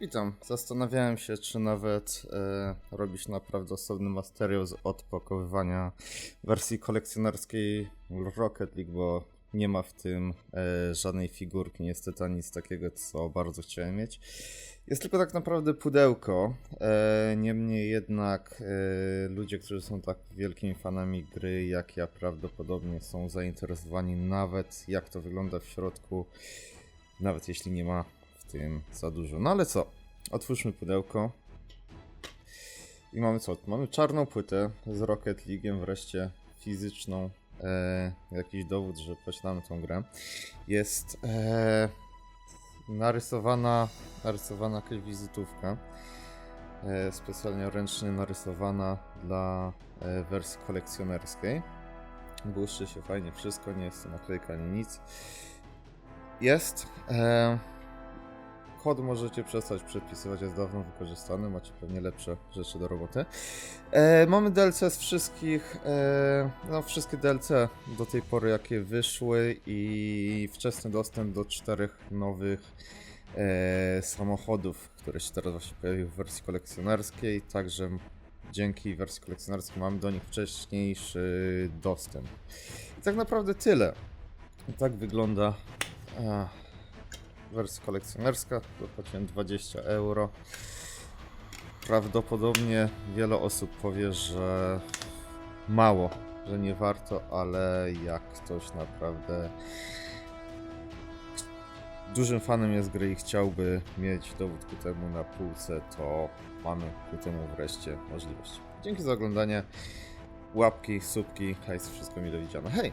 Witam. Zastanawiałem się, czy nawet e, robić naprawdę osobny materiał z odpakowywania wersji kolekcjonerskiej Rocket League, bo nie ma w tym e, żadnej figurki, niestety ani nic takiego, co bardzo chciałem mieć. Jest tylko tak naprawdę pudełko. E, niemniej jednak e, ludzie, którzy są tak wielkimi fanami gry jak ja, prawdopodobnie są zainteresowani nawet jak to wygląda w środku, nawet jeśli nie ma tym za dużo. No ale co? Otwórzmy pudełko. I mamy co? Mamy czarną płytę z Rocket League'em, wreszcie fizyczną. E, jakiś dowód, że posiadamy tą grę. Jest e, narysowana, narysowana jakaś wizytówka. E, specjalnie ręcznie narysowana dla e, wersji kolekcjonerskiej. Błyszczy się fajnie wszystko, nie jest to naklejka ani nic. Jest. E, kod możecie przestać przepisywać, jest dawno wykorzystany, macie pewnie lepsze rzeczy do roboty. E, mamy DLC z wszystkich, e, no wszystkie DLC do tej pory jakie wyszły i wczesny dostęp do czterech nowych e, samochodów, które się teraz właśnie pojawiły w wersji kolekcjonerskiej, także dzięki wersji kolekcjonerskiej mamy do nich wcześniejszy dostęp. I tak naprawdę tyle. I tak wygląda a, wersja kolekcjonerska. Zapłaciłem 20 euro. Prawdopodobnie wiele osób powie, że mało, że nie warto, ale jak ktoś naprawdę dużym fanem jest gry i chciałby mieć dowód ku temu na półce, to mamy ku temu wreszcie możliwość. Dzięki za oglądanie. Łapki, subki, hajs, wszystko mi do widzenia. Hej!